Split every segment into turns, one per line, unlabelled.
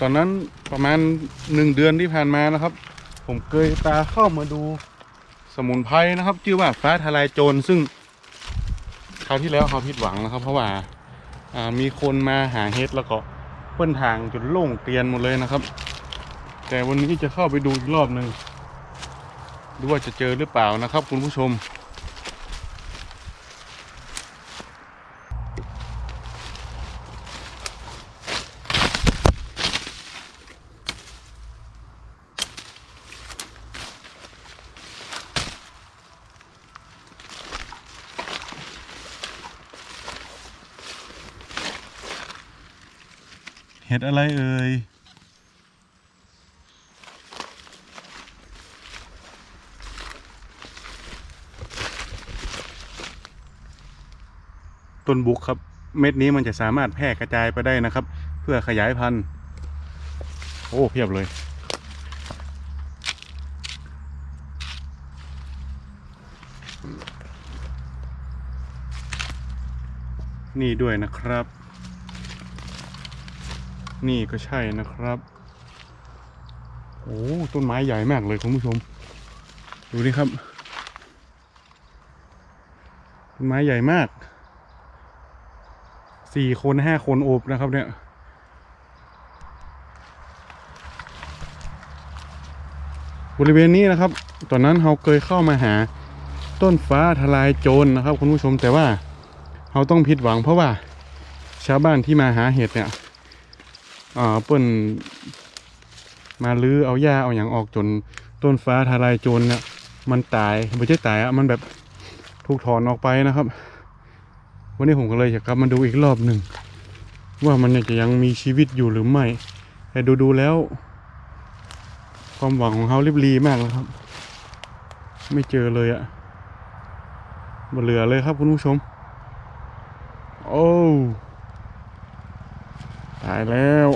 ตอนนั้นประมาณหนึ่งเดือนที่ผ่านมานะครับ ผมเคยตาเข้ามาดูสมุนไพรนะครับชื่อว่าฟ้าทลายโจรซึ่งคราวที่แล้วเขาผิดหวังนะครับ เพราะว่าามีคนมาหาเห็ดแล้วก็เปิ้นทางจนโล่งเตียนหมดเลยนะครับ แต่วันนี้จะเข้าไปดูอีกรอบหนึ่งดูว่าจะเจอหรือเปล่านะครับ คุณผู้ชม เห็ดอะไรเอ่ยต้นบุกครับเม็ดนี้มันจะสามารถแพร่กระจายไปได้นะครับ เพื่อขยายพันธุ์ โอ้เพียบเลย นี่ด้วยนะครับ นี่ก็ใช่นะครับโอ้ต้นไม้ใหญ่มากเลยคุณผู้ชม ดูดิครับต้นไม้ใหญ่มากสี่คนห้าคนโอบนะครับเนี่ยบริเวณนี้นะครับ ตอนนั้นเราเคยเข้ามาหาต้นฟ้าทลายโจรนะครับ คุณผู้ชมแต่ว่าเราต้องผิดหวังเพราะว่าชาวบ้านที่มาหาเห็ดเนี่ย อ่าเปิ้นมาลื้อเอาหญ้าเอาอย่างออกจนต้นฟ้าทลายโจรเนี่ยมันตายไม่ใช่ตายอะมันแบบถูกถอนออกไปนะครับ วันนี้ผมก็เลยจะกลับมาดูอีกรอบหนึ่งว่ามันจะยังมีชีวิตอยู่หรือไม่ แต่ดูดูๆแล้ว ความหวังของเขาริบรีมากแล้วครับ ไม่เจอเลยอะมาเหลือเลยครับคุณผู้ชม โอ้ ตายแล้ว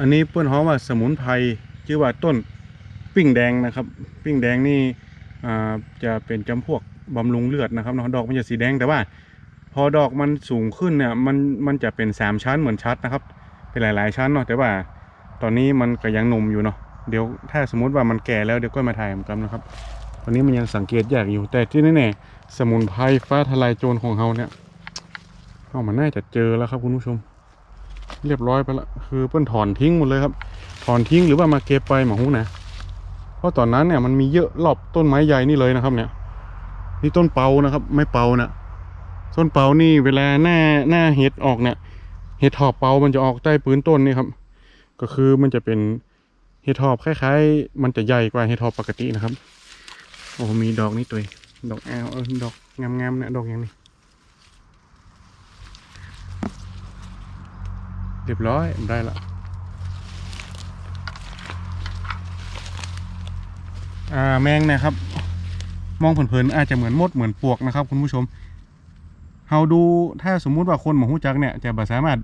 อันนี้เพื่อนฮ้อว่าสมุนไพรชื่อว่าต้นปิ้งแดงนะครับ ปิ้งแดงนี่จะเป็นจำพวก บำรุงเลือดนะครับเนาะดอกมันจะสีแดงแต่ว่า พอดอกมันสูงขึ้นเนี่ยมันมันจะเป็นสามชั้นเหมือนชัดนะครับ เป็นหลาย ๆ ชั้นเนาะแต่ว่าตอนนี้มันก็ยังหนุ่มอยู่เนาะเดี๋ยวถ้าสมมติว่ามันแก่แล้วเดี๋ยวก็มาถ่ายเหมือนกันนะครับ ตอนนี้มันยังสังเกตยากอยู่แต่ที่แน่ๆสมุนไพรฟ้าทลายโจรของเราเนี่ยเอามันน่าจะเจอแล้วครับคุณผู้ชม เรียบร้อยไปละคือเพิ่นถอนทิ้งหมดเลยครับ ถอนทิ้งหรือว่ามาเก็บไปหมาหูนะเพราะตอนนั้นเนี่ยมันมีเยอะรอบต้นไม้ใหญ่นี่เลยนะครับเนี่ย นี่ต้นเปานะครับ ไม่เปานะต้นเปานี่เวลาหน้าหน้าเห็ดออกเนี่ยเห็ดถอบเปามันจะออกใต้ปืนต้นนี่ครับ ก็คือมันจะเป็นเห็ดถอบคล้ายๆ มันจะใหญ่กว่าเห็ดถอบปกตินะครับโอ้มีดอกนี่ตัวดอกแอลเออดอกงามๆเนี่ยดอกอย่างนี้เรียบร้อยได้ละอ่าแมงนะครับ มองเผินๆอาจจะเหมือนมดเหมือนปลวกนะครับ คุณผู้ชมเฮาดูถ้าสมมุติว่าคนหมหูจักเนี่ยจะสามารถ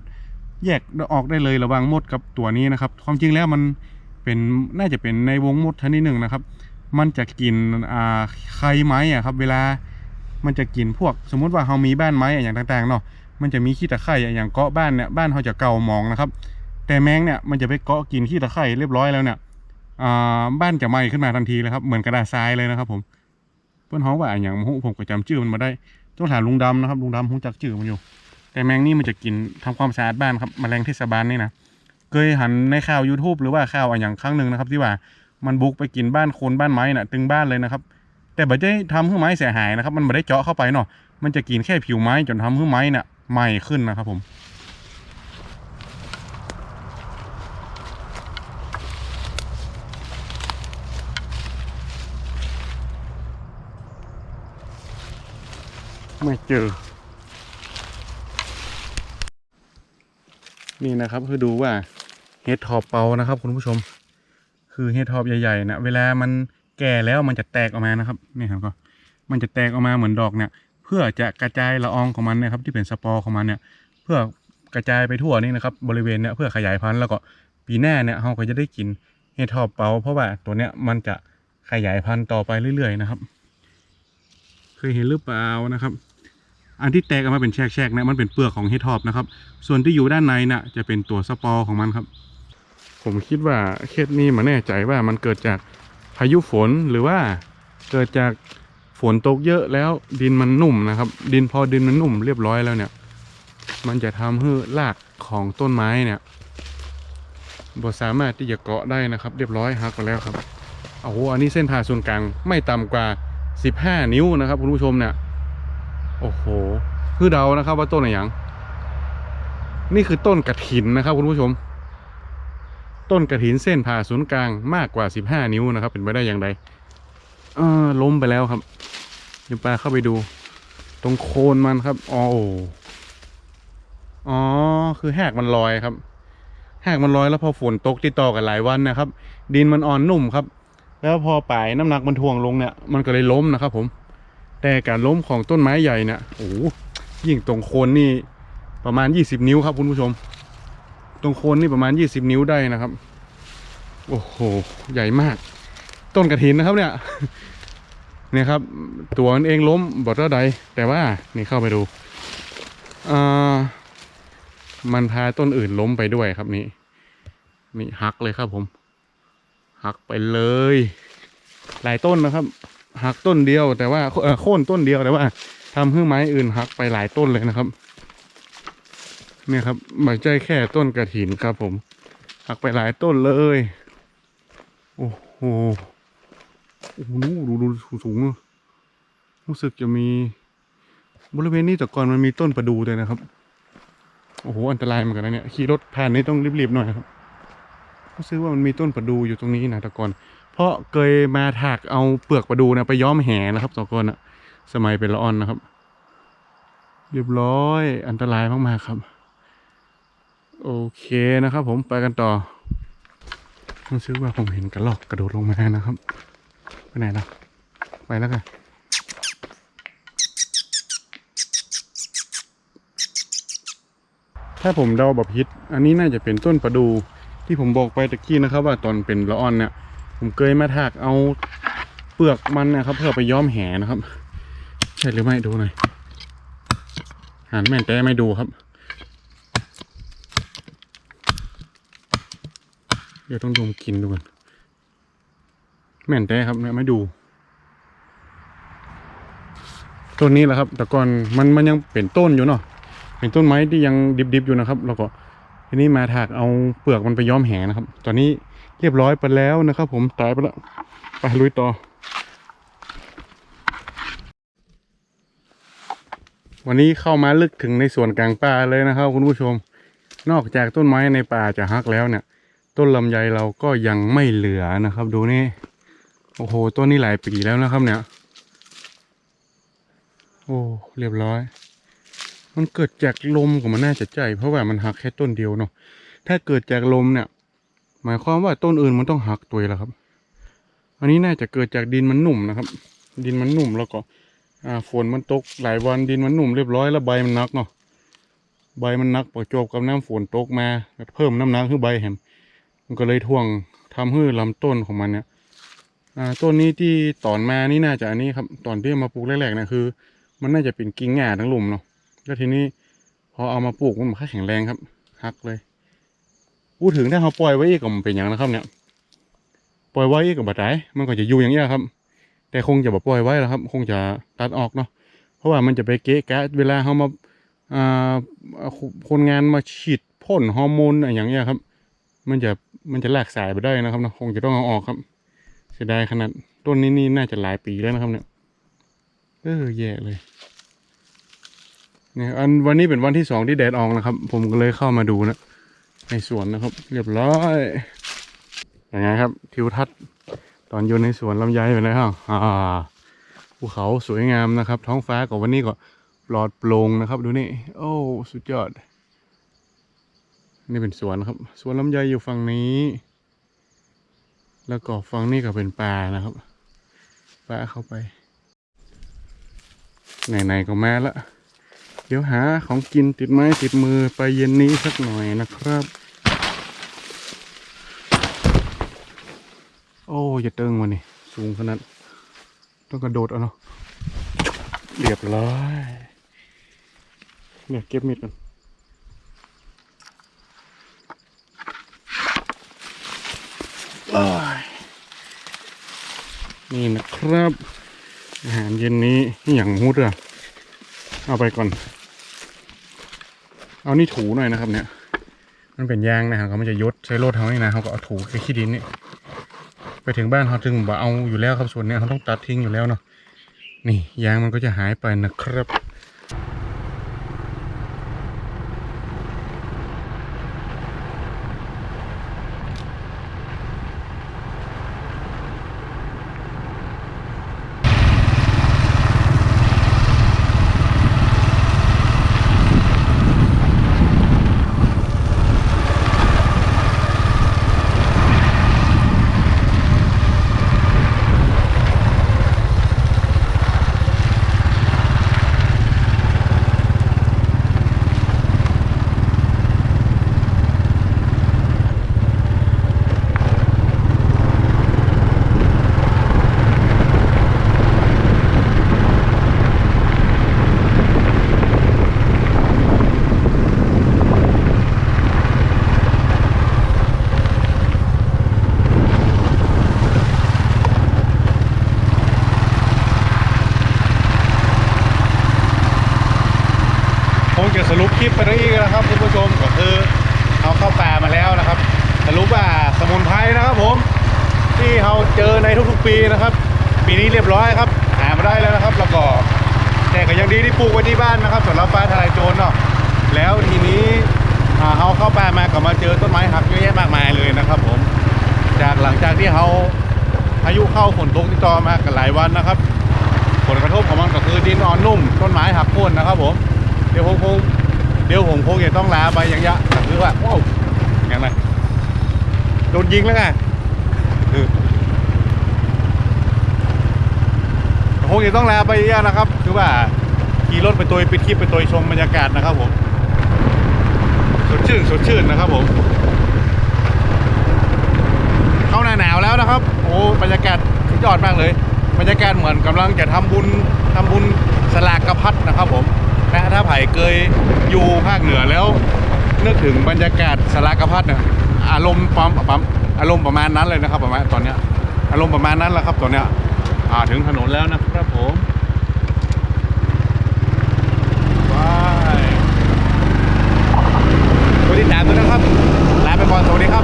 แยกออกได้เลยระหว่างมดกับตัวนี้นะครับ ความจริงแล้วมันเป็นน่าจะเป็นในวงมดชนิดหนึ่งนะครับ มันจะกินอ่าไข่ไม้อะครับ เวลามันจะกินพวก สมมุติว่าเฮามีบ้านไม้อย่างต่างๆเนาะมันจะมีขี้ตะไคร่อย่างเกาะบ้านเนี่ยบ้านเขาจะเก่ามองนะครับ แต่แมงเนี่ยมันจะไปเกาะกินขี้ตะไคร่เรียบร้อยแล้วเนี่ยอ่าบ้านจะไหม้ขึ้นมาทันทีเลยครับ เหมือนกระดาษทรายเลยนะครับผม พื่อนฮ้องว่าอย่างผมผมก็จำชื่อมันมาได้ต้องถามลุงดำนะครับลุงดำผมจักชื่อมันอยู่ แต่แมงนี่มันจะกินทำความสะอาดบ้านครับแมลงเทศบาลนี่นะเคยหันในข่าว YouTube หรือว่าข่าวอะอย่างครั้งหนึ่งนะครับ ที่ว่ามันบุกไปกินบ้านคนบ้านไม้น่ะ ตึงบ้านเลยนะครับ แต่บ่ได้ทำให้ไม้เสียหายนะครับ มันไม่ได้เจาะเข้าไปเนาะมันจะกินแค่ผิวไม้จนทำให้ไม้นี่ยไหม้ขึ้นนะครับผม ไม่เจอ นี่นะครับคือดูว่าเห็ดทอบเปานะครับ คุณผู้ชม คือเห็ดทอบใหญ่ๆนะเวลามันแก่แล้วมันจะแตกออกมานะครับนี่ครับก็มันจะแตกออกมาเหมือนดอกเนี่ยพืพื่อจะกระจายละอองของมันนะครับ ที่เป็นสปอร์ของมันเนี่ย เพื่อกระจายไปทั่วนี่นะครับ บริเวณเนี่ยเพื่อขยายพันธุ์แล้วก็ปีหน้าเนี่ยเราก็จะได้กินเห็ดทอบเปาเพราะว่าตัวเนี้ยมันจะขยายพันธุ์ต่อไปเรื่อยๆนะครับ เคยเห็นหรือเปล่านะครับ อันที่แตกออกมาเป็นแฉกๆนี่ยมันเป็นเปลือกของเห็ดทอบนะครับ ส่วนที่อยู่ด้านในน่ะจะเป็นตัวสปอร์ของมันครับ ผมคิดว่าเคสนี้มาแน่ใจว่ามันเกิดจากพายุฝนหรือว่าเกิดจากฝนตกเยอะแล้วดินมันนุ่มนะครับ ดินพอดินมันนุ่มเรียบร้อยแล้วเนี่ย มันจะทำให้รากของต้นไม้เนี่ยบ่สามารถที่จะเกาะได้นะครับ เรียบร้อยหักไปแล้วครับโอ้โหอันนี้เส้นผ่าศูนย์กลางไม่ต่ำกว่า 15 นิ้วนะครับคุณผู้ชมเนี่ย โอ้โหคือเดานะครับ ว่าต้นอะไรอย่าง นี่คือต้นกระถินนะครับคุณผู้ชม ต้นกระถินเส้นผ่าศูนย์กลางมากกว่า15นิ้วนะครับ เป็นไปได้อย่างไรเออล้มไปแล้วครับเดี๋ยวปลาเข้าไปดู ตรงโคนมันครับอ๋ออ๋อคือแหกมันลอยครับแหกมันลอยแล้วพอฝนตกติดต่อกันหลายวันนะครับ ดินมันอ่อนนุ่มครับ แล้วพอป่ายน้ำหนักมันถ่วงลงเนี่ยมันก็เลยล้มนะครับผม แต่การล้มของต้นไม้ใหญ่เนี่ยโอ้ยิ่งตรงโคนนี่ประมาณ 20 นิ้วครับคุณผู้ชม ตรงโคนนี่ประมาณ 20 นิ้วได้นะครับ โอ้โห ใหญ่มาก ต้นกระถินนะครับเนี่ยเนี่ยครับ ตัวมันเองล้มบอดใด แต่ว่านี่เข้าไปดูอ่ามันพาต้นอื่นล้มไปด้วยครับนี่นี่หักเลยครับผม หักไปเลย หลายต้นนะครับ หักต้นเดียวแต่ว่าเอ่อโค่นต้นเดียวแต่ว่าทำให้ไม้อื่นหักไปหลายต้นเลยนะครับ เนี่ยครับไม่ใช่แค่ต้นกระถินครับผม หักไปหลายต้นเลย โอ้โหโอ้โหดูดูดูสูงอะรู้สึกจะมีบริเวณนี้แต่ก่อนมันมีต้นประดูด้วยนะครับ โอ้โห อันตรายเหมือนกันนะเนี่ย ขี่รถผ่านนี่ต้องรีบๆหน่อยครับรู้สึกว่ามันมีต้นประดูอยู่ตรงนี้นะแต่ก่อน เพราะเคยมาถากเอาเปลือกประดูนะไปย้อมแหนะครับสองคนอะสมัยเป็นละอ่อนนะครับ เรียบร้อยอันตรายมากๆครับ โอเคนะครับ ผมไปกันต่อรู้สึกว่าผมเห็นกระรอกกระโดดลงมานะครับ ไปไหนนะไปแล้วกันถ้าผมเดาแบบฮิต อันนี้น่าจะเป็นต้นประดูที่ผมบอกไปตะกี้นะครับ ว่าตอนเป็นละอ่อนเนี่ย ผมเคยมาถากเอาเปลือกมันนะครับ เพื่อไปย้อมแหนะครับ ใช่หรือไม่ดูหน่อยหันแม่นแต่ไม่ดูครับ เดี๋ยวต้องดมกลินดูก่อนแม่นแต่ครับเนี่ยไม่ดูต้นนี้แหละครับ แต่ก่อนมันมันยังเป็นต้นอยู่เนาะเป็นต้นไม้ที่ยังดิบๆอยู่นะครับ แล้วก็ทีนี้มาถากเอาเปลือกมันไปย้อมแหนะครับ ตอนนี้ เรียบร้อยไปแล้วนะครับ ผมตายไปแล้วไปลุยต่อ วันนี้เข้ามาลึกถึงในส่วนกลางป่าเลยนะครับ คุณผู้ชม นอกจากต้นไม้ในป่าจะฮักแล้วเนี่ย ต้นลำไยเราก็ยังไม่เหลือนะครับ ดูนี่โอ้โหต้นนี้หลายปีแล้วนะครับ เนี่ย โอ้เรียบร้อย มันเกิดจากลมของมันน่าจะใจ เพราะว่ามันหักแค่ต้นเดียวเนาะถ้าเกิดจากลมเนี่ย หมายความว่าต้นอื่นมันต้องหักตัวแล้วครับ อันนี้น่าจะเกิดจากดินมันหนุ่มนะครับ ดินมันหนุ่มแล้วก็อ่าฝนมันตกหลายวันดินมันหนุ่มเรียบร้อยแล้วใบมันนักเนาะใบมันนักประจบกับน้ำฝนตกมาเพิ่มน้ำหนักให้นใบแหมมันก็เลยท่วงทำให้ลำต้นของมันเนี่ยอ่าต้นนี้ที่ตอนมานี่น่าจะอันนี้ครับตอนที่เอามาปลูกแรกๆนะคือ มันน่าจะเป็นกิ่งหญ้าทั้งหลุมเนาะแล้วทีนี้พอเอามาปลูกมันค่าแข็งแรงครับ หักเลย พูดถึงถ้าเราปล่อยไว้อีกก็มันเป็นอย่างนะครับ เนี่ย ปล่อยไว้อีกก็บาดใจมันก็จะอยู่อย่างเงี้ยครับ แต่คงจะแบบปล่อยไว้แล้วครับ คงจะตัดออกเนาะ เพราะว่ามันจะไปเกะกะเวลาเขามาอ่าคนงานมาฉีดพ่นฮอร์โมนอะไรอย่างเงี้ยครับ มันจะมันจะลากสายไปได้นะครับเนาะคงจะต้องเอาออกครับ เสียดายขนาดต้นนี้นี่น่าจะหลายปีแล้วนะครับ เนี่ยเออแย่เลยเนี่ยอันวันนี้เป็นวันที่สองที่แดดออกนะครับ ผมก็เลยเข้ามาดูนะ ในสวนนะครับ เรียบร้อยอยังไงครับ ทิวทัศน์ตอนอยู่ในสวนลำไยเป็นไงครับอ่าภูเขาสวยงามนะครับ ท้องฟ้ากับวันนี้ก็ปลอดโปร่งนะครับ ดูนี่ โอ้ สุดยอด นี่เป็นสวนครับ สวนลำไยอยู่ฝั่งนี้ แล้วก็ฝั่งนี้ก็เป็นป่านะครับป่าเข้าไปไหนๆก็มาละ เดี๋ยวหาของกินติดไม้ติดมือไปเย็นนี้สักหน่อยนะครับ โอ้อย่าเติงมานี่ สูงขนาด ต้องกระโดดเอาเนาะเรียบร้อยเนี่ยเก็บมิดกันนี่นะครับ อาหารเย็นนี้อย่างมุดอะ เอาไปก่อน เอานี่ถูหน่อยนะครับ เนี่ย มันเป็นยางนะครับเขาไม่จะยดใช้รถเขานี่นะเขาก็เอาถูแค่ขี้ดินนี่ไปถึงบ้านเขาจึงบอกเอาอยู่แล้วครับส่วนเนี้ยเขาต้องตัดทิ้งอยู่แล้วเนาะนี่ยางมันก็จะหายไปนะครับ ลิปไปได้อีกนะครับคุณผู้ชมก็คือเอาเข้าป่ามาแล้วนะครับสรุปว่าสมุนไพรนะครับผม ที่เราเจอในทุกๆปีนะครับ ปีนี้เรียบร้อยครับ หามาได้แล้วนะครับ แล้วก็แต่ก็ยังดีที่ปลูกไว้ที่บ้านนะครับสำหรับฟ้าทลายโจรเนาะแล้วทีนี้เราเข้าป่ามาก็มาเจอต้นไม้หักเยอะแยะมากมายเลยนะครับ ผม จากหลังจากที่เราพายุเข้าฝนตกติดต่อมากันหลายวันนะครับ ผลกระทบของมันก็คือดินอ่อนนุ่ม ต้นไม้หักโค่นนะครับผม เดี๋ยวผมคง เดี๋ยวผมคงจะต้องลาไปอย่างเงี้ยแต่คือว่าว้าวอย่างไรโดนยิงแล้วไงคือคงจะต้องลาไปอย่างเงี้ยนะครับ คือว่าขี่รถไปตัวปิดคลิปไปตัวชมบรรยากาศนะครับผมสดชื่นสดชื่นนะครับผม เข้าหน้าหนาวแล้วนะครับ โอ้บรรยากาศสุดยอดมากเลย บรรยากาศเหมือนกำลังจะทำบุญทำบุญสลากกระพัดนะครับผม นะถ้าไผ่เคยอยู่ภาคเหนือแล้ว นึกถึงบรรยากาศสารกพัดเนี่ยอารมณ์ปั๊มปั๊มอารมณ์ประมาณนั้นเลยนะครับ ประมาณตอนเนี้ยอารมณ์ประมาณนั้นแล้วครับตอนเนี้ยถึงถนนแล้วนะครับผมไปกดติดตามด้วนะครับลาไปก่อนสวัสดีครับ